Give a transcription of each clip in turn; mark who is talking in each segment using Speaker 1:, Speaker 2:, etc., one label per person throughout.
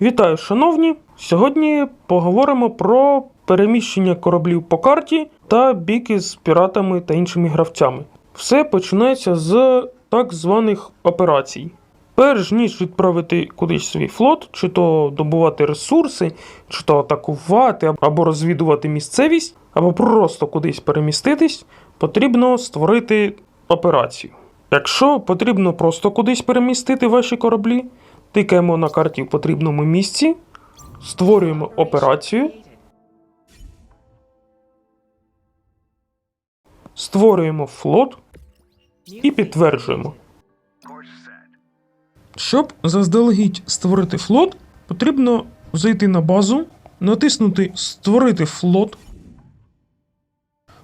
Speaker 1: Вітаю, шановні! Сьогодні поговоримо про переміщення кораблів по карті та бійки з піратами та іншими гравцями. Все починається з так званих операцій. Перш ніж відправити кудись свій флот, чи то добувати ресурси, чи то атакувати або розвідувати місцевість, або просто кудись переміститись, потрібно створити операцію. Якщо потрібно просто кудись перемістити ваші кораблі, тикаємо на карті в потрібному місці, створюємо операцію, створюємо флот і підтверджуємо. Щоб заздалегідь створити флот, потрібно зайти на базу, натиснути Створити флот,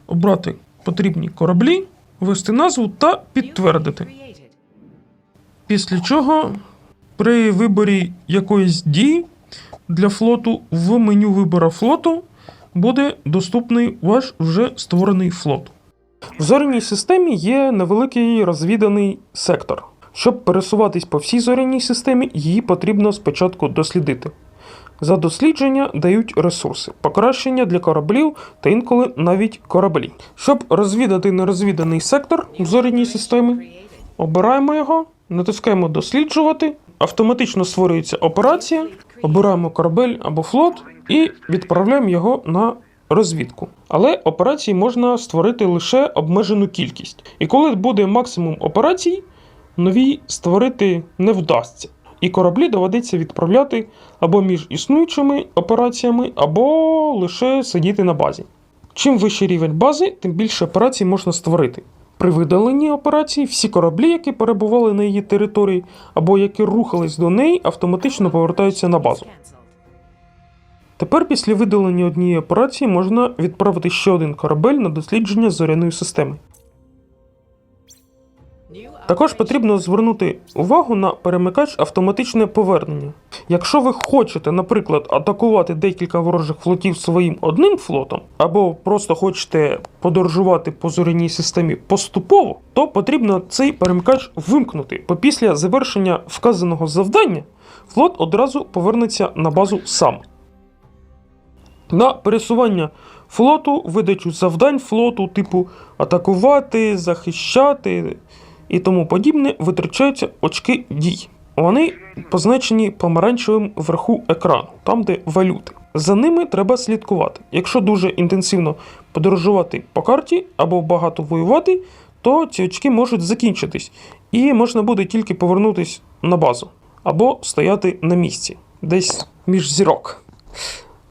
Speaker 1: обрати потрібні кораблі, ввести назву та підтвердити. Після чого при виборі якоїсь дії для флоту в меню вибору флоту буде доступний ваш вже створений флот. В зоряній системі є невеликий розвіданий сектор. Щоб пересуватись по всій зоряній системі, її потрібно спочатку дослідити. За дослідження дають ресурси, покращення для кораблів та інколи навіть кораблі. Щоб розвідати нерозвіданий сектор в зоряній системі, обираємо його, натискаємо досліджувати, автоматично створюється операція, обираємо корабель або флот і відправляємо його на розвідку. Але операцій можна створити лише обмежену кількість. І коли буде максимум операцій, нові створити не вдасться. І кораблі доведеться відправляти або між існуючими операціями, або лише сидіти на базі. Чим вищий рівень бази, тим більше операцій можна створити. При видаленні операції всі кораблі, які перебували на її території, або які рухались до неї, автоматично повертаються на базу. Тепер після видалення однієї операції можна відправити ще один корабель на дослідження зоряної системи. Також потрібно звернути увагу на перемикач автоматичне повернення. Якщо ви хочете, наприклад, атакувати декілька ворожих флотів своїм одним флотом, або просто хочете подорожувати по зоряній системі поступово, то потрібно цей перемикач вимкнути, бо після завершення вказаного завдання флот одразу повернеться на базу сам. На пересування флоту, видачу завдань флоту, типу атакувати, захищати і тому подібне, витрачаються очки дій. Вони позначені помаранчевим вверху екрану, там де валюти. За ними треба слідкувати. Якщо дуже інтенсивно подорожувати по карті або багато воювати, то ці очки можуть закінчитись, і можна буде тільки повернутись на базу або стояти на місці, десь між зірок.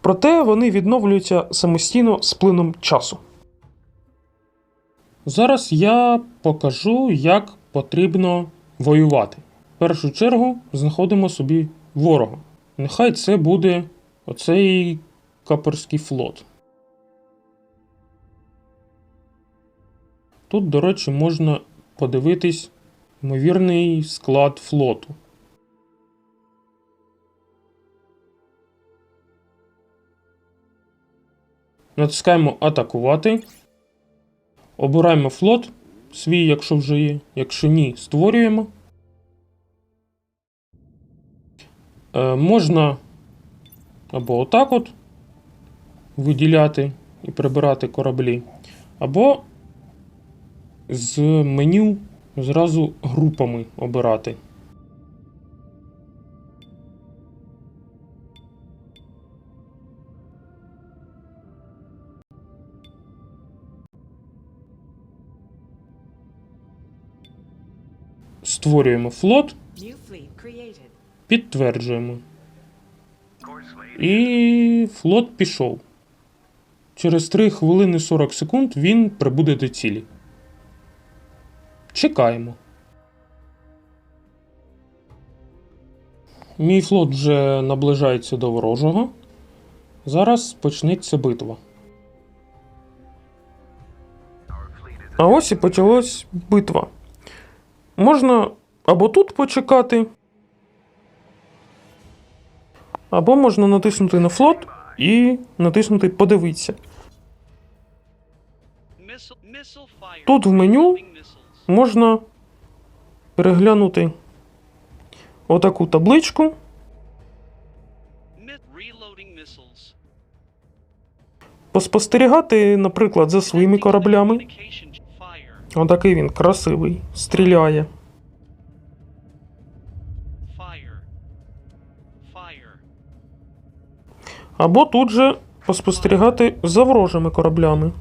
Speaker 1: Проте вони відновлюються самостійно з плином часу. Зараз я покажу, як потрібно воювати. В першу чергу знаходимо собі ворога. Нехай це буде оцей каперський флот. Тут, до речі, можна подивитись ймовірний склад флоту. Натискаємо атакувати. Обираємо флот свій, якщо вже є. Якщо ні, створюємо. Е, можна або отак от виділяти і прибирати кораблі, або з меню зразу групами обирати. Створюємо флот, підтверджуємо. І флот пішов. Через 3 хвилини 40 секунд він прибуде до цілі. Чекаємо. Мій флот вже наближається до ворожого. Зараз почнеться битва. А ось і почалась битва. Можна або тут почекати, або можна натиснути на флот і натиснути Подивитися.
Speaker 2: Тут в меню
Speaker 1: можна переглянути отаку табличку. Поспостерігати, наприклад, за своїми кораблями. Отакий він красивий, стріляє. Або тут же поспостерігати за ворожими кораблями.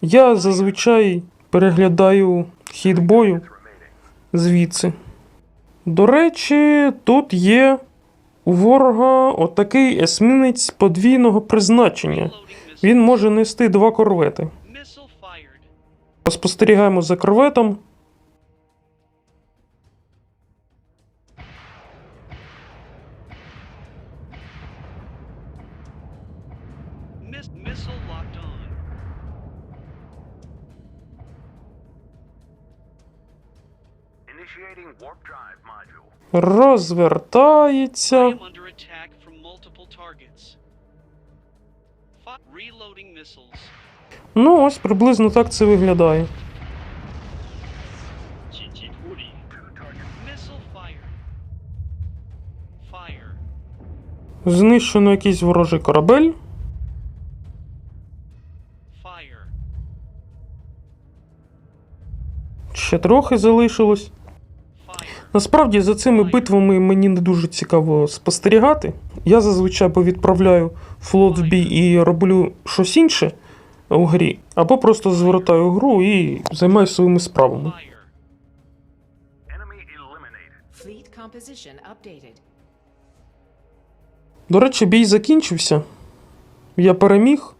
Speaker 1: Я зазвичай переглядаю хід бою звідси. До речі, тут є у ворога отакий есмінець подвійного призначення. Він може нести два корвети. Поспостерігаємо за корветом.
Speaker 2: Missiles.
Speaker 1: Ну, ось приблизно так це виглядає. Знищено якийсь ворожий корабель. Ще трохи залишилось. Насправді за цими битвами мені не дуже цікаво спостерігати. Я зазвичай або відправляю флот в бій і роблю щось інше у грі, або просто звертаю гру і займаюся своїми справами. До речі, бій закінчився. Я переміг.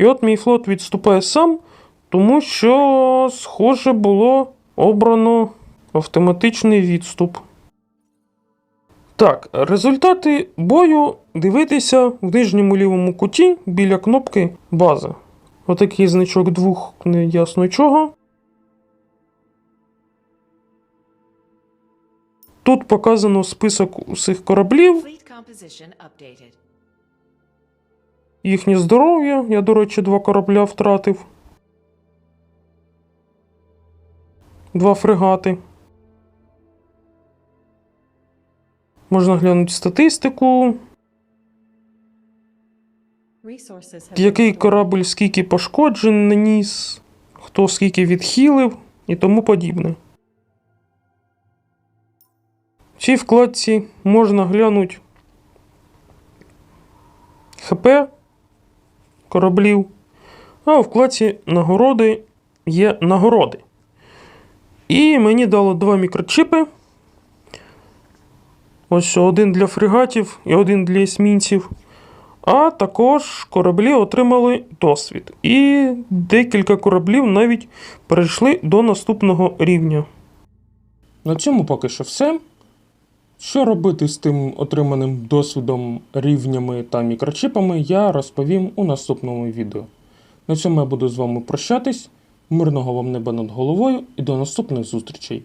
Speaker 1: І от мій флот відступає сам, тому що, схоже, було обрано автоматичний відступ. Так, результати бою дивитися в нижньому лівому куті біля кнопки база. Отакий значок двох неясно чого. Тут показано список усіх кораблів. Їхнє здоров'я. Я, до речі, два корабля втратив. Два фрегати. Можна глянути статистику. Який корабль скільки пошкоджень наніс, хто скільки відхилив і тому подібне. В цій вкладці можна глянути ХП кораблів, а у вкладці нагороди є нагороди. І мені дало два мікрочипи. Ось один для фрегатів і один для есмінців. А також кораблі отримали досвід. І декілька кораблів навіть перейшли до наступного рівня. На цьому поки що все. Що робити з тим отриманим досвідом, рівнями та мікрочипами, я розповім у наступному відео. На цьому я буду з вами прощатись. Мирного вам неба над головою і до наступних зустрічей.